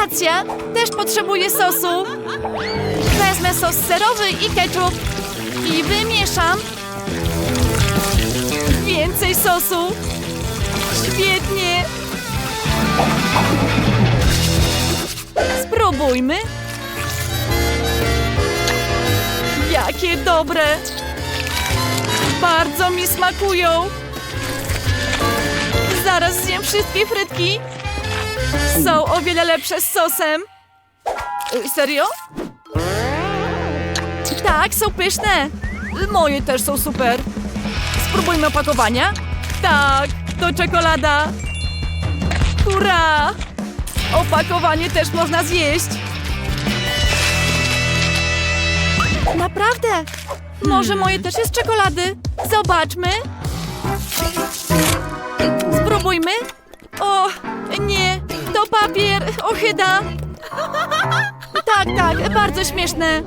Racja, też potrzebuję sosu. Wezmę sos serowy i ketchup i wymieszam. Więcej sosu. Świetnie. Spróbujmy. Jakie dobre. Bardzo mi smakują. Zaraz zjem wszystkie frytki. Są o wiele lepsze z sosem. Y, Serio? Tak, są pyszne. Moje też są super. Spróbujmy opakowania. Tak, to czekolada. Hurra! Opakowanie też można zjeść. Naprawdę? Może moje też jest czekolady? Zobaczmy. Spróbujmy. O, nie. Ochyda. Tak, tak, bardzo śmieszne.